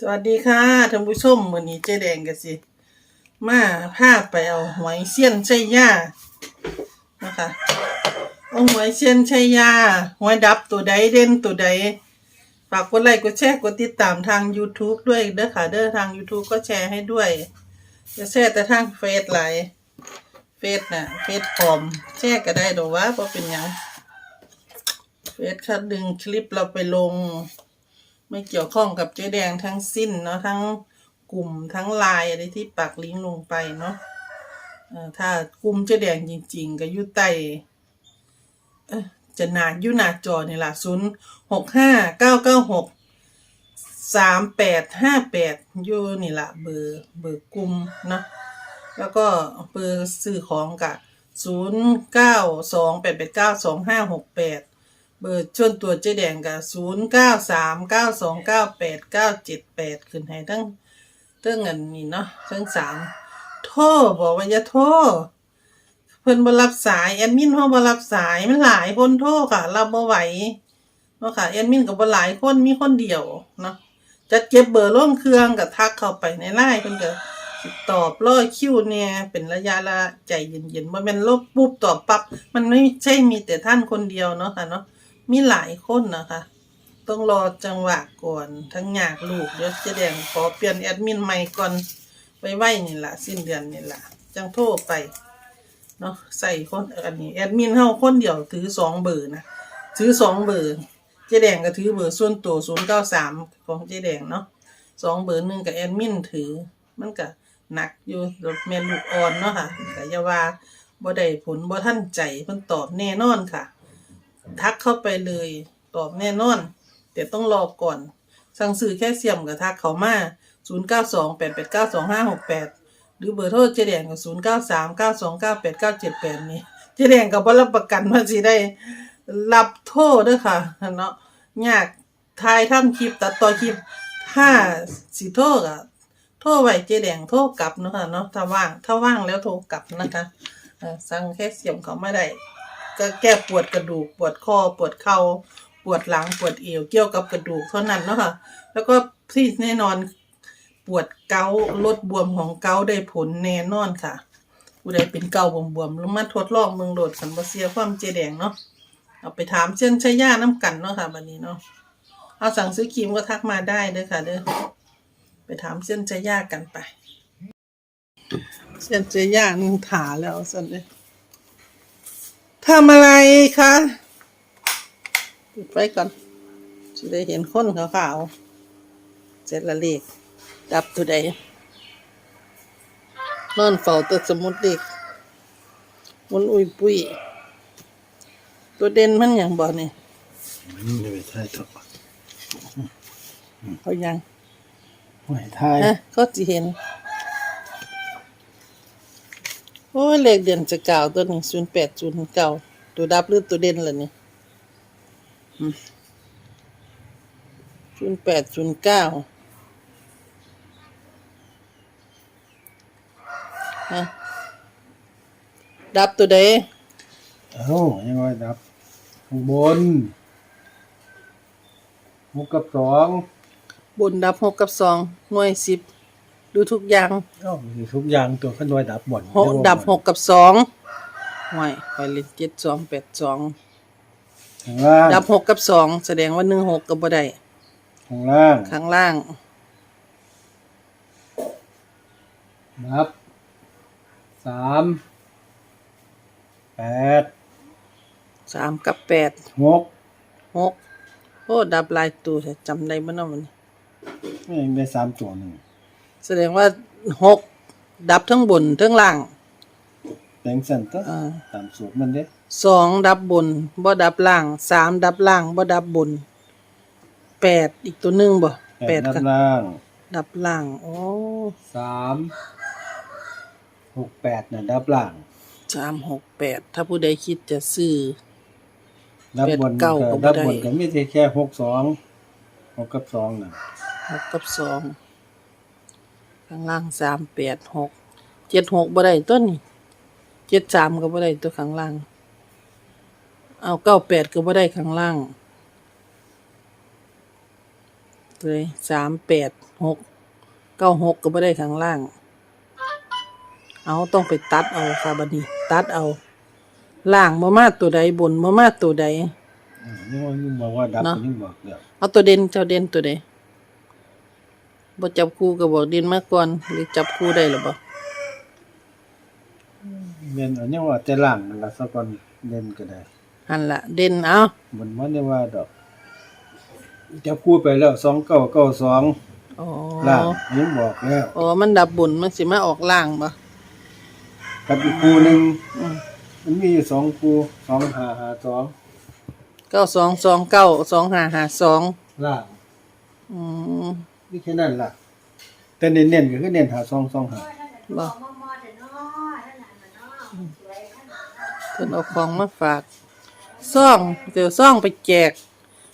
สวัสดีค่ะท่านผู้ชมวันนี้เจ๊แดงกันสิ มาพาไปเอาหวยเซียนชัยยานะคะเอาหวยเซียนชัยยาหวยดับตัวใดเด่นตัวใดฝากกดไลค์กดแชร์กดติดตามทาง YouTube ด้วยเด้อค่ะเด้อทาง YouTube ก็แชร์ให้ด้วยจะแชร์แต่ทางเฟซไลน์เฟซน่ะเฟซปลอมแชร์ก็ได้ดอกว่าเพราะเป็นยังเฟซคัดดึงคลิปเราไปลง ไม่เกี่ยวข้องกับเจ๊แดงทั้งสิ้นเนาะทั้งกลุ่มทั้งลายอะไรที่ปักลิงก์ลงไปเนาะถ้ากลุ่มเจ๊แดงจริง ๆ ก็อยู่ใต้จะหนาอยู่หนาจอนี่ล่ะศูนย์หกห้าเก้าเก้าหกสามแปดห้าแปดอยู่นี่ล่ะเบอร์เบอร์กลุ่มเนาะแล้วก็เบอร์ซื้อของกับศูนย์เก้าสองแปดแปดเก้าสองห้าหกแปด เบอร์ชวนตัวเจ๊แดงกับศูนย์เก้าสามเก้าสองเก้าแปดเก้าเจ็ดแปดขึ้นให้ทั้งทั้งเงินนี่เนาะทั้งสามโทรบอกว่าอย่าโทรเพิ่นบ่รับสายแอดมินเฮาบ่รับสายมันหลายคนโทรค่ะรับบ่ไหวเนาะค่ะแอดมินก็บ่หลายคนมีคนเดียวเนาะจัดเก็บเบอร์ลงเครื่องก็ทักเข้าไปในไลน์เพิ่นก็สิตอบรอคิวเนี่ยเป็นระยะละใจเย็นๆบ่แม่นลบปุ๊บตอบปั๊บมันไม่ใช่มีแต่ท่านคนเดียวเนาะค่ะเนาะ มีหลายคนนะคะ ต้องรอจังหวะก่อน ทั้งอยากลูกเดี๋ยวเจะแดงขอเปลี่ยนแอดมินใหม่ก่อนไว้ไว้นี่แหละสิ้นเดือนนี่แหละจังโทรไปเนาะใส่คนอันนี้แอดมินเฮาคนเดียวถือสองเบอร์นะถือสองเบอร์เจ๊แดงก็ถือเบอร์ส่วนตัวศูนย์เก้าสามของเจ๊แดงเนาะสองเบอร์หนึ่งกับแอดมินถือ มันก็หนักอยู่รถแม่ลูกอ่อนเนาะค่ะแต่ยาว่าบ่ได้ผลบ่ทันใจเพิ่นตอบแน่นอนค่ะ ทักเข้าไปเลย ตอบแน่นอน แต่ต้องรอก่อน สั่งซื้อแค่เสียมกับทักเขามา 0 9 2 8 8 9 2 5 6 8 หรือเบอร์โทรเจแดงกับ 0 9 3 9 2 9 8 9 7 8 นี่เจแดงกับว่ารับประกันว่าสิได้รับโทษด้วยค่ะเนาะยากทายทำคลิปตัดต่อคลิปถ้าสิโทษอะโทรไว้เจแดงโทรกลับเนาะค่ะเนาะถ้าว่างถ้าว่างแล้วโทรกลับนะคะสั่งแค่เสียมเขาไม่ได้ ก็แก้ปวดกระดูก ปวดคอปวดเข่าปวดหลังปวดเอวเกี่ยวกับกระดูกเท่านั้นเนาะค่ะแล้วก็ที่แน่นอนปวดเกาลดบวมของเกาได้ผลแน่นอนค่ะผู้ใดเป็นเกาบวมๆลงมาทดลองเมืองโดดสันบเซียความเจแดงเนาะเอาไปถามเช่นใช้ย่าน้ำกันเนาะค่ะบันนี้เนาะเอาสั่งซื้อครีมก็ทักมาได้เด้อค่ะเด้อไปถามเส้นใช้ย่ากันไปเส้นใช้ย่านึ่งถาแล้วสันเลย ทำอะไรคะปิดไฟก่อนจะได้เห็นคนขาวๆเสร็จละเลขดับตัวใดนอนเฝ้าแตัวสมุดเด็กมันอุยปุยตัวเด่นมันอย่างบ่นี่มันจะไปไทยต่อเขายังหวยไทยฮะก็จะเห็น โอ้ยเลขเดือนจะเก่าตัวนี้ศูนย์แปดศูนย์เก่าตัวดับหรือตัวเด่นล่ะนี่ศูนย์แปดศูนย์เก้าฮะดับตัวใดเอ้ายังไงดับข้างบนหกกับสองบนดับหกกับสองหน่วยสิบ ดูทุกอย่างเอ้ามีทุกอย่างตัวขั้นน้อยดับบ่อนหกดับหกกับสองห่วยไปเล่นเจ็ดสองแปดสองข้างล่างดับหกกับสองแสดงว่าหนึ่งหกกับบ่ได้ข้างล่างข้างล่างดับสามแปดสามกับแปดหกหกโอ้ดับหลายตัวแต่จำได้บ่เนาะมันไม่ยังได้สามตัวหนึ่ง แสดงว่าหกดับทั้งบนทั้งล่างแบ่งสันตัวอ่าตามสูตรมันเด้สองดับบนบ่ดับล่างสามดับล่างบ่ดับบนแปดอีกตัวหนึ่งบ่แปดดับกับล่างดับล่างโอ้สามหกแปดน่ะดับล่างสามหกแปดถ้าผู้ใดคิดจะซื้อดับบนแปดเก้าก็บ่ดับได้บนก็มีแต่แค่หกสองหกกับสองน่ะหกกับสอง ข้างล่างสามแปดหกเจ็ดหกบ่ได้ต้นนี่เจ็ดสามก็บ่ได้ตัวข้างล่าง เอาเก้าแปดก็บ่ได้ข้างล่างเลยสามแปดหกเก้าหกก็ไม่ได้ข้างล่าง เอาต้องไปตัดเอาค่ะบัดนี้ ตัดเอาล่างมามาตัวใดบนมามาตัวใดอืมนี่ว่ายิ่งบอกว่าดับเนาะก็ยิ่งบอกเดี๋ยว เอาตัวเด่นเจ้าเด่นตัวใด บ่จับคู่ก็บอกเด่นมาก่อน หรือจับคู่ได้หรือบ่เรียนอันนี้ว่าแต่ล่างนั่นละสักคนเล่นก็ได้หันละเด่นเอามันมันได้ว่าดอกจะพูดไปแล้วสองเก้าเก้าสองอ๋อล่างยังบอกแล้วอ๋อมันดับบนมันสิมาออกล่างบ่กับอีกคู่หนึ่งอืมมันมีอยู่สองคู่สองหาหาสองเก้าสองสองเก้าสองห้าห้าสองล่างอืม นี่แค่นั้นล่ะ แต่เน้นๆก็คือเน้นหาสองสองหาบ่เพิ่นเอาของมาฝากซ่องเดี๋ยวซ่องไปแจก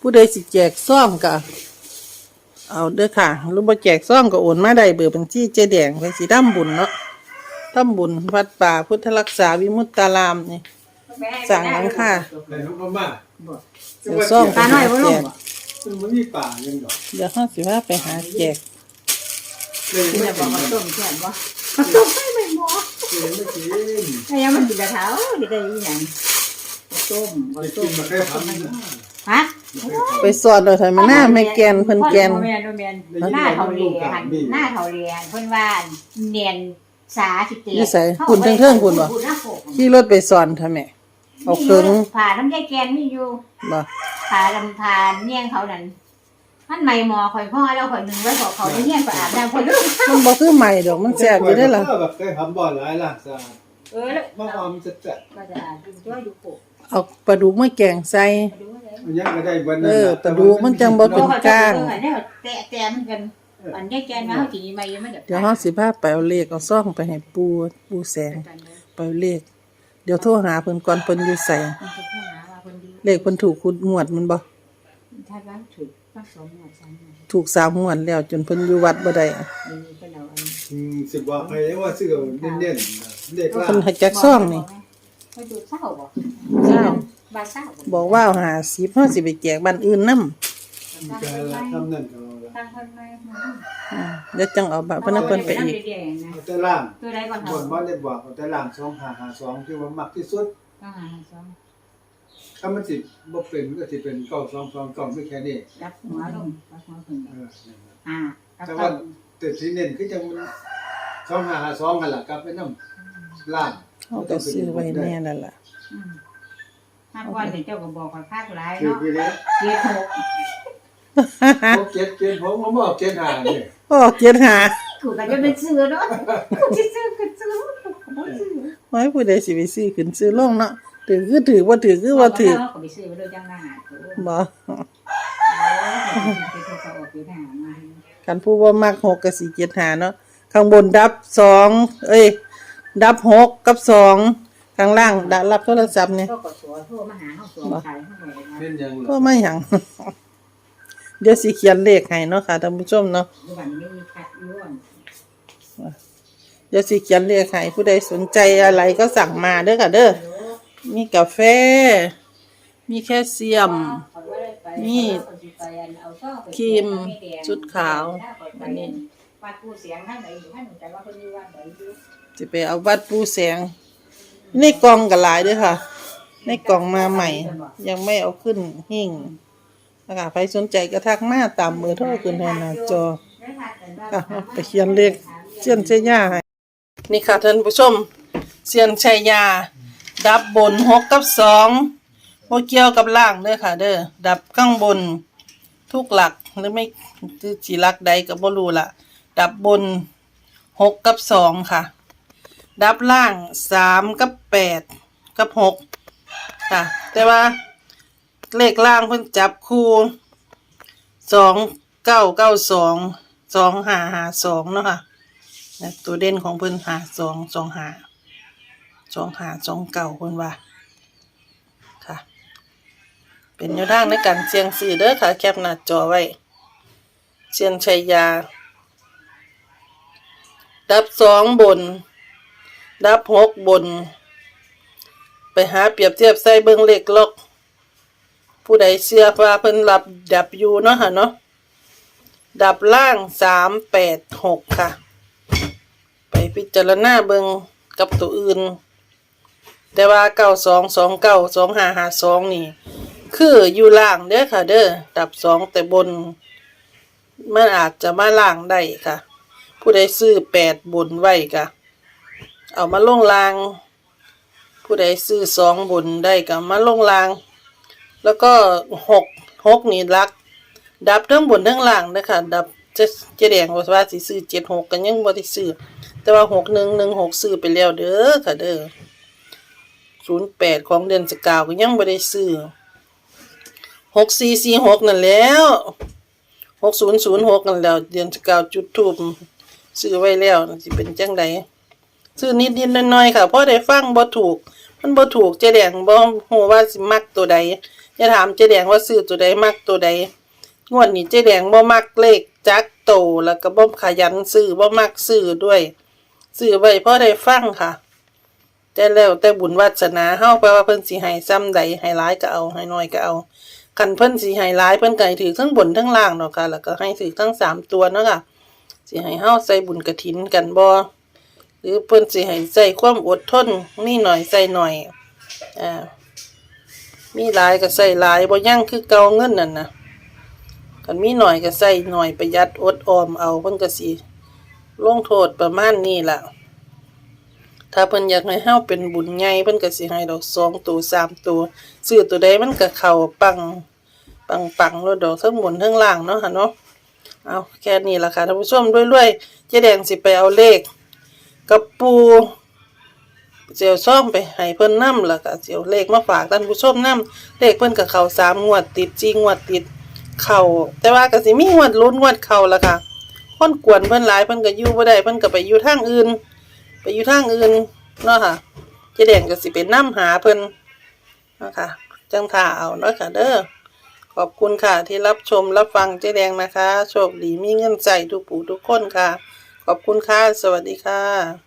ผู้ใดสิแจกซ่องก็เอาเด้อค่ะหรือบ่แจกซ่องก็โอนมาได้เบอร์บัญชีเจ๊แดงไปสิทำบุญเนาะทำบุญวัดป่าพุทธรักษาวิมุตตารามนี่สั่งหลังค่ะแต่ลูกมาเดี๋ยวซ่องไปปลาน้หาอยบ่ลแจงกบ่ มันมีป่ายังดอกเดี๋ยวเฮาสิว่าไปหาแจกเลยกินไม่แต่กิบ่นมาเลยต้มแค่นบ่มาต้มให้ไม่หมอไม่กินไอ้ยังมันกินแต่เท้าดิได้อีหยังบ่ต้มบ่ไปต้กิมนมาแค่ทำนะฮะไปสอนเอาถอยมาหน้าไม่แกนเพิ่นแกนบ่แม่นบ่แม่นหน้าเท่าเรียนหน้าเท่าเรียนเพิ่นว่าเนียนสาสิเตนิสัยคุณเทิงๆคุณบ่ ขี่รถไปสอนทำไม เอาเครื่อง ผ่าน้ำยายแกนมีอยู่บ่ผ่าลำพานเนียงเขานั่นมันไม่หมอข่อยพ่อแล้วข่อยหนึงไว้บอกเขาได้เนียงไปอาบน้ำข่อยลืมมันบ่คือใหม่ดอกมันแซ่บอยู่ได้อล่ะแบบเคยทำบ่อหลายหลักสะอาดเออแล้วมาออมจะจะก็จะอาบกินจ้อยอยู่โปะเอาปลาดุกมาแกงใส่ไปดูว่าได้มันยังก็ได้วันเออปลาดุกมันจังบ่เป็นก้างแต่แต่มันกันอันนี้แกนมาเขาจีมายังไม่เดี๋ยวเฮาสิพาไปเอาเลขเอาซ่องไปให้ปูปูแสงไปเอาเลข เดี๋ยวโทรหาเพิ่นก่อนเพิ่นอยู่ไสมันจะพูดหาว่าคนดีเลขเพิ่นถูกคุดงวดมันบ่ถ้าว่าถูกก็สมหมดสามหมดถูกสามงวดแล้วจนเพิ่นอยู่วัดบ่ได้อะมีเป็นเอาอันอืมสิบอกใครว่าซื้อเน้นๆนะเด็กล่าเพิ่นให้จักซ่องนี่เขาดูเศร้าบ่เศร้าบ้าเศร้าบอกว่าเอา50เฮาสิไปแจกบ้านอื่นนำจะละทำนั่นก็ละ ตั้งคนไม่เดี๋ยวจังเอาบัตรพนักเพิ่นไปอีก เอาแต่ล่างตัวใดก่อนบนบ่ได้บอกเอาแต่ล่างสองหาหาสองที่ว่ามักที่สุด ต้องหาสองถ้ามันสิบ่เป็นมันก็สิเป็นเก้าสองสองเก้าไม่แค่นี้รับหัวลงรับหัวขึ้นเออนั่นล่ะอ่าแต่ว่าแต่ที่เน้นคือจังมันสองหาหาสองหั่นล่ะกลับไปนำล่างเขาก็ซื้อไว้แน่นั่นล่ะถ้าก่อนเจ้าก็บอกว่าภาคหลายคือเนาะไปเลยเกียรหก พวกเก็ดเก็ดผมผมบอกเก็ดหานี่โอ้เจ็ดหากูก็จะเป็นซื้อเนาะกูจะซื้อก็ซื้อบ่ซื้อไว้ผู้ใดสิไปซื้อขึ้นซื้อลงเนาะถือคือถือว่าถือคือว่าถือก็ไปซื้อมาโดยจังหน้าโอ้บ่ไปโทรศัพท์ออกไปหามากันผู้ว่ามักหกกับสี่เจ็ดหาเนาะข้างบนดับสองเอ้ย ดับหกกับสองข้างล่างดับรับโทรศัพท์เนี่ยก็กดสัวโทรมาหาเฮาสัวขายเฮาเลยนะเป็นหยังก็ล่ะไม่หยัง เดี๋ยวสิเขียนเลขให้เนาะค่ะท่านผู้ชมเนาะยานไม่มีคัดย้วนเดี๋ยวสิเขียนเลขให้ผู้ใดสนใจอะไรก็สั่งมาเด้อค่ะเด้อมีกาแฟ มีแคลเซียม นี่ครีมชุดขาวอันนี้ วัดผู้เสียงท่านไหนอยู่ท่านแต่ว่าคนอยู่วัดไหนอยู่จะไปเอาวัดปูแสง ในกล่องก็หลายเด้วยค่ะ ในกล่องมาใหม่ ยังไม่เอาขึ้นหิ่ง นะคะใครสนใจก็ทักมาตามเบอร์โทรขึ้นให้หน้าจออะไปเขียนเลขเสียนชัยยาให้นี่ค่ะท่านผู้ชมเสียนชัยยา ดับบนหกกับสองโมเกี่ยวกับล่างเด้อค่ะ เด้อดับข้างบนทุกหลักหรือไม่จีหลักใดก็บ่รู้ละดับบนหกกับสองค่ะ ดับล่างสามกับแปดกับหกค่ะ แต่ว่า เลขล่างเพิ่นจับคู่สองเก้าเก้าสองสองหาหาสองเนาะค่ะตัวเด่นของเพิ่นหาสองสองหาสองหาสองเก้าเพิ่นว่าค่ะ เป็นแนวทางในการเสี่ยงซื้อเด้อค่ะ แคปหน้าจอไว้เซียนชัยยา ดับสองบน ดับหกบน ไปหาเปรียบเทียบใส่เบิ่งเลขล็อก ผู้ใดเชื่อว่าเพิ่นรับดับยูเนาะค่ะเนาะดับล่างสามแปดหกค่ะ ไปพิจารณาเบิงกับตัวอื่น แต่ว่าเก้าสองสองเก้าสองห้าห้าสองนี่ คืออยู่ล่างเด้อค่ะ เด้อดับสองแต่บน มันอาจจะมาล่างได้ค่ะ ผู้ใดซื้อแปดบนไว้ค่ะ เอามาลงล่าง ผู้ใดซื้อสองบนได้ก็มาลงล่าง แล้วก็หกหกนี่รัก ดับทั้งบนทั้งล่างนะคะดับจะจะแดงว่าว่าสิซื้อเจ็ดหกกันยังบ่ได้ซื้อแต่ว่าหกหนึ่งหนึ่งหกซื้อไปแล้วเด้อค่ะเด้อศูนย์แปดของเดือนสกาวก็ยังบ่ได้ซื้อหกสี่สี่หกนั่นแล้วหกศูนย์ศูนย์หกนั่นแล้ว เดือนสกาวจุดทูบซื้อไว้แล้วสิเป็นจังไดซื้อนิดนิดๆหน้อยๆค่ะเพราะได้ฟังบ่ถูก มันบ่ถูกเจแดงบ่ฮู้ว่าสิมักตัวใด อย่าถามเจ๊แดงว่าซื้อตัวใดมักตัวใดงวดนี้เจ๊แดงบ่มักเลขจักโตแล้วก็บ่ขยันซื้อบ่มักซื้อด้วยซื้อไว้เพราะได้ฟังค่ะ แต่แล้วแต่บุญวาสนาเฮาแปลว่าเพิ่นสิให้ซ้ำใดให้หลายก็เอาให้น้อยก็เอาคันเพิ่นสิให้หลายเพิ่นก็ให้ถือทั้งบนทั้งล่างเนาะค่ะแล้วก็ให้ถือทั้งสามตัวเนาะค่ะสิให้เฮาใส่บุญกฐินกันบ่หรือเพิ่นสิให้ใส่ความอดทนมีหน่อยใส่หน่อยอ่า มีหลายก็ใส่หลายบ่ยั่งคือเก่าเงินนั่นนะกันมีหน่อยก็ใส่หน่อยประหยัดอดออมเอาเพิ่นก็สิลงโทษประมาณนี้ล่ะ ถ้าเพิ่นอยากให้เฮาเป็นบุญใหญ่เพิ่นก็สิให้ดอกสองตัวสามตัวซื้อตัวใดมันก็เข้าปังปังปังๆแล้วดอกทั้งบนทั้งล่างเนาะค่ะเนาะเอาแค่นี้ล่ะค่ะท่านผู้ชมรวยๆเจ๊แดงสิไปเอาเลขกับปู เจียวซ่อมไปให้เพิ่นนำแล้วก็เจียวเลขมาฝากท่านผู้ชมนำเลขเพิ่นก็เข้าสามงวดติดจีงวดติดเข่าแต่ว่าก็สิมีงวดลุ้นงวดเข่าละค่ะคนกวนเพิ่นหลายเพิ่นก็อยู่บ่ได้เพิ่นก็ไปอยู่ทางอื่น ไปอยู่ทางอื่นเนาะค่ะเจ๊แดงก็สิไปนํหาเพิ่นนะคะจังท่าเอาเนาะค่ะเด้อขอบคุณค่ะที่รับชมรับฟังเจ๊แดงนะคะ โชคดีมีเงินใส่ทุกผู้ทุกคนค่ะ ขอบคุณค่ะ สวัสดีค่ะ